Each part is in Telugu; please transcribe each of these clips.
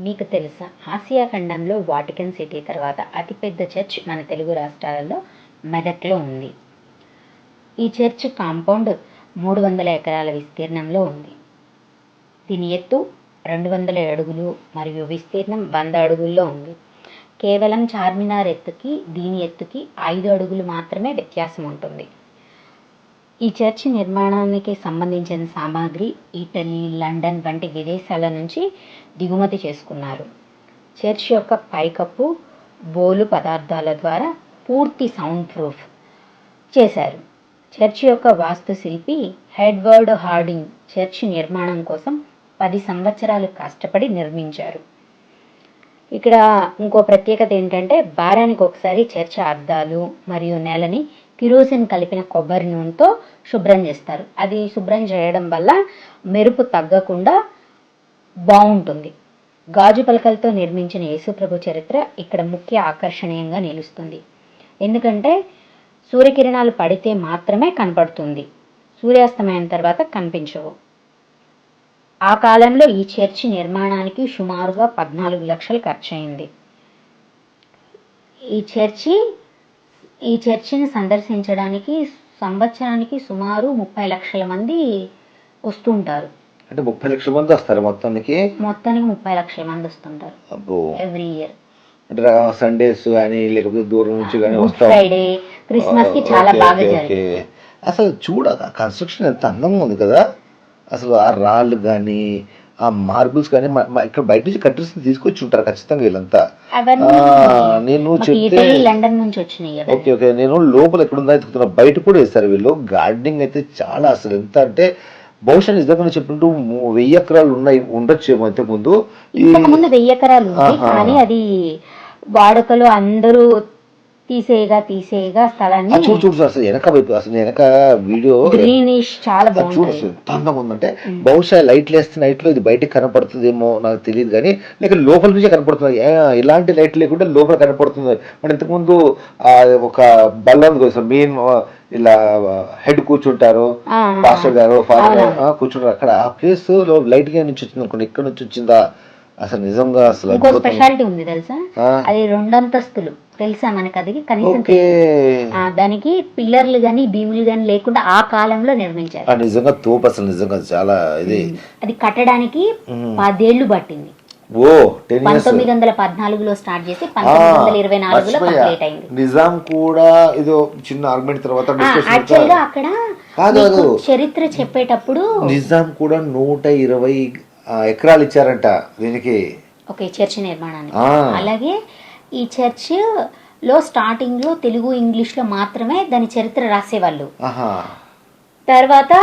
మీకు తెలుసా? ఆసియా ఖండంలో వాటికన్ సిటీ తర్వాత అతిపెద్ద చర్చ్ మన తెలుగు రాష్ట్రాలలో మెదక్లో ఉంది. ఈ చర్చ్ కాంపౌండ్ మూడు వందల ఎకరాల విస్తీర్ణంలో ఉంది. దీని ఎత్తు రెండు వందల అడుగులు మరియు విస్తీర్ణం వంద అడుగుల్లో ఉంది. కేవలం చార్మినార్ ఎత్తుకి దీని ఎత్తుకి ఐదు అడుగులు మాత్రమే వ్యత్యాసం ఉంటుంది ఈ చర్చి నిర్మాణానికి సంబంధించిన సామాగ్రి ఇటలీ లండన్ వంటి విదేశాల నుంచి దిగుమతి చేసుకున్నారు. చర్చ్ యొక్క పైకప్పు బోలు పదార్థాల ద్వారా పూర్తి సౌండ్ ప్రూఫ్ చేశారు. చర్చ్ యొక్క వాస్తుశిల్పి హెడ్వర్డ్ హార్డింగ్ చర్చ్ నిర్మాణం కోసం పది సంవత్సరాలు కష్టపడి నిర్మించారు. ఇక్కడ ఇంకో ప్రత్యేకత ఏంటంటే వారానికి ఒకసారి చర్చ్ అద్దాలు మరియు నెలని కిరోసిన్ కలిపిన కొబ్బరి నూనెతో శుభ్రం చేస్తారు. అది శుభ్రం చేయడం వల్ల మెరుపు తగ్గకుండా బాగుంటుంది. గాజు పలకలతో నిర్మించిన యేసుప్రభు చరిత్ర ఇక్కడ ముఖ్య ఆకర్షణీయంగా నిలుస్తుంది. ఎందుకంటే సూర్యకిరణాలు పడితే మాత్రమే కనపడుతుంది. సూర్యాస్తమయం తర్వాత కనిపించవు. ఆ కాలంలో ఈ చర్చి నిర్మాణానికి సుమారుగా పద్నాలుగు లక్షలు ఖర్చయింది. ఈ చర్చి ఈ చర్చిని సందర్శించడానికి సంవత్సరానికి సుమారు ముప్పై లక్షల మంది వస్తుంటారు. అంటే ముప్పై లక్షల మంది వస్తారు మొత్తానికి? మొత్తానికి ముప్పై లక్షల మంది వస్తుంటారు. అబ్బో. ఎవ్రీ ఇయర్ అంటే సండేస్ కానీ లేకపోతే దూరం నుంచి కానీ వస్తాం. ఫ్రైడే క్రిస్మస్కి చాలా బాగా. అసలు చూడ కన్స్ట్రక్షన్ ఎంత అందంగా ఉంది కదా. అసలు ఆ రాళ్ళు కానీ ఆ మార్బుల్స్ కానీ ఇక్కడ బయట నుంచి కట్టర్స్ తీసుకొచ్చి ఉంటారు ఖచ్చితంగా వీళ్ళంతా. నేను చెప్తే లండన్ నుంచి వచ్చినాయి ఓకే ఓకే. నేను లోపల ఎక్కడుందా ఎత్తుకుతున్నా బయట కూడా వేస్తారు వీళ్ళు. గార్డెనింగ్ అయితే చాలా అసలు ఎంత అంటే బహుశా నిజంగా చెప్పినట్టు వెయ్యి ఎకరాలు ఉన్నాయి ఉండొచ్చు అంతే ముందు వెయ్యి ఎకరాలు ఉంది. కానీ అది వాడుకలో అందరూ తీసేయగా తీసేయగా స్థలాన్ని చూడు చూడు అసలు వెనక వైపు అసలు వెనక వీడియో గ్రీనిష్ చాలా చూడు ఎంత అందంగా ఉందంటే బహుశా లైట్లు వేస్తే నైట్లో ఇది బయటికి కనపడుతుందేమో నాకు తెలియదు కానీ లేక లోపల నుంచే కనపడుతుంది. ఇలాంటి లైట్ లేకుండా లోపల కనపడుతుంది. మన ఇంతకుముందు ఆ, ఒక బల్ల ఉంది కదా మెయిన్ ఇలా హెడ్ కూర్చుంటారు పాస్టర్ గారు ఫాదర్ కూర్చుంటారు అక్కడ. ఆ ప్లేస్లో లైట్గా నుంచి వచ్చింది అనుకోండి ఇక్కడ నుంచి వచ్చిందా? అసలు నిజంగా అసలు ఇంకో. స్పెషాలిటీ ఉంది తెలుసా? అది రెండంతస్తులు. తెలుసా మనకి అది? కనీసం దానికి పిల్లర్లు గాని భీములు గాని లేకుండా ఆ కాలంలో నిర్మించారు. నిజంగా తోపు అసలు నిజంగా చాలా ఇది. అది కట్టడానికి. పదేళ్ళు పట్టింది. ఓ పంతొమ్మిది వందల పద్నాలుగులో స్టార్ట్ చేసి పంతొమ్మిది వందల ఇరవై నాలుగులో కంప్లీట్ అయింది. నిజాం కూడా ఇదో చిన్న ఆర్గ్యుమెంట్ తర్వాత యాక్చువల్గా అక్కడ. చరిత్ర చెప్పేటప్పుడు నిజాం కూడా నూట ఇరవై ఎకరాలు ఇచ్చారంట దీనికి. ఓకే చర్చ్ నిర్మాణానికి. అలాగే ఈ చర్చ్లో స్టార్టింగ్లో తెలుగు ఇంగ్లీష్లో మాత్రమే దాని చరిత్ర రాసేవాళ్ళు. తర్వాత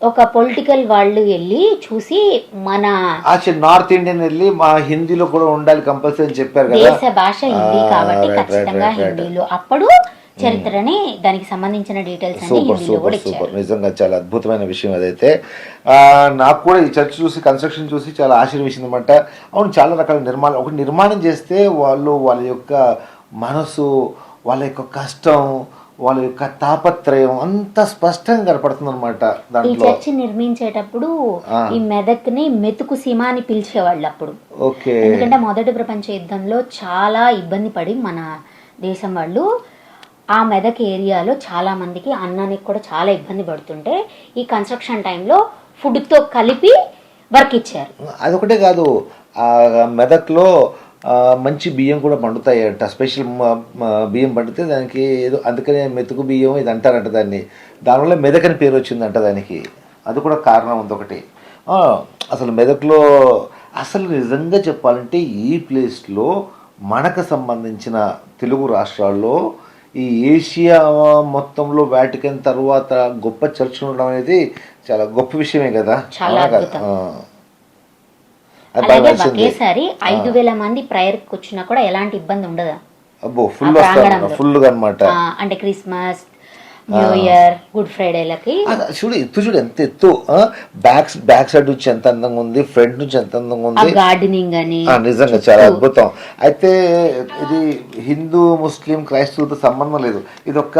ఒక పొలిటికల్ వాళ్ళు వెళ్ళి చూసి మన నార్త్ ఇండియన్ వెళ్ళి మా హిందీలో కూడా ఉండాలి కంపల్సరీ అని చెప్పారు కదా. దేశ భాష హిందీ కాబట్టి ఖచ్చితంగా. హిందీలో. అప్పుడు చరిత్రని దానికి సంబంధించిన డీటెయిల్స్ సూపర్ సూపర్ సూపర్. నిజంగా చాలా అద్భుతమైన విషయం అదైతే. ఆ, నాకు కూడా ఈ చర్చ్ చూసి కన్స్ట్రక్షన్ చూసి చాలా ఆశ్చర్యవేసింది అనమాట అవును చాలా రకాల నిర్మాణం ఒక నిర్మాణం చేస్తే వాళ్ళు వాళ్ళ యొక్క మనసు వాళ్ళ యొక్క కష్టం వాళ్ళ యొక్క తాపత్రయం అంత స్పష్టంగా కనపడుతుంది అనమాట ఈ చర్చి నిర్మించేటప్పుడు. ఈ మెదక్ని మెతుకు సీమ అని పిలిచేవాళ్ళు అప్పుడు. ఎందుకంటే మొదటి ప్రపంచ యుద్ధంలో చాలా ఇబ్బంది పడి మన దేశం వాళ్ళు ఆ మెదక్ ఏరియాలో చాలా మందికి అన్నానికి కూడా చాలా ఇబ్బంది పడుతుంటే ఈ కన్స్ట్రక్షన్ టైంలో ఫుడ్తో కలిపి వర్క్ ఇచ్చారు. అదొకటే కాదు ఆ మెదక్లో మంచి బియ్యం కూడా పండుతాయంట. స్పెషల్ బియ్యం పండితే దానికి ఏదో అందుకనే మెతుకు బియ్యం ఇది అంటారంట దాన్ని. దానివల్ల మెదక్ అని పేరు వచ్చిందంట దానికి. అది కూడా కారణం ఉంది ఒకటి అసలు మెదక్లో అసలు నిజంగా చెప్పాలంటే ఈ ప్లేస్లో మనకు సంబంధించిన తెలుగు రాష్ట్రాల్లో ఈ ఏషియా మొత్తంలో వాటికన్ తర్వాత గొప్ప చర్చ్ ఉండడం అనేది చాలా గొప్ప విషయమే కదా? అలాగే. ఒకేసారి ఐదు వేల మంది ప్రేయర్కి వచ్చినా కూడా ఎలాంటి ఇబ్బంది ఉండదు? అబ్బో ఫుల్. ఫుల్ అనమాట అంటే క్రిస్మస్ న్యూ ఇయర్ గుడ్ ఫ్రైడేలకి చూడు ఎత్తు చూడు ఎంత ఎత్తు బ్యాక్ బ్యాక్ సైడ్ నుంచి ఎంత అందంగా ఉంది ఫ్రంట్ నుంచి ఎంత అందంగా ఉంది. గార్డెనింగ్ అని. నిజంగా చాలా అద్భుతం. అయితే ఇది హిందూ ముస్లిం క్రైస్తవులతో సంబంధం లేదు. ఇది ఒక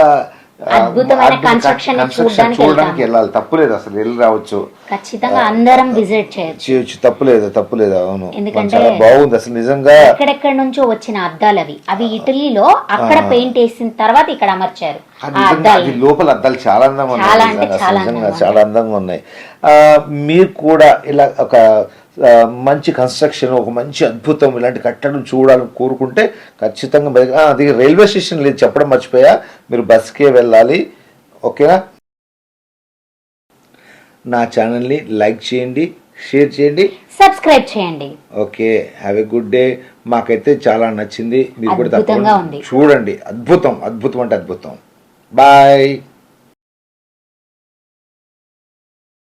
అద్భుతమైన construction ని చూడ్డానికి. వెళ్ళాలి. తప్పులేదు అసలు. వెళ్ళి రావచ్చు. ఖచ్చితంగా అందరం విజిట్ చేయొచ్చు. చేయొచ్చు. తప్పులేదు తప్పులేదు అవును. ఎందుకంటే- బాగుంది. అసలు నిజంగా ఎక్కడెక్కడి నుంచో వచ్చిన అద్దాలు అవి. అవి ఇటలీలో అక్కడ పెయింట్ వేసిన తర్వాత ఇక్కడ అమర్చారు. లోపల అద్దాలు చాలా అందంగా ఉన్నాయి. చాలా అందంగా ఉన్నాయి. మీరు కూడా ఇలా ఒక మంచి కన్స్ట్రక్షన్ ఒక మంచి అద్భుతం ఇలాంటి కట్టడం చూడాలని కోరుకుంటే ఖచ్చితంగా అది రైల్వే స్టేషన్ లేదు చెప్పడం మర్చిపోయా. మీరు బస్కే వెళ్ళాలి. ఓకేనా? నా ఛానల్ని లైక్ చేయండి షేర్ చేయండి. సబ్స్క్రైబ్ చేయండి. Okay have a good day మాకైతే చాలా నచ్చింది. మీరు కూడా తప్పకుండా. చూడండి. అద్భుతం అద్భుతం అంటే అద్భుతం. బాయ్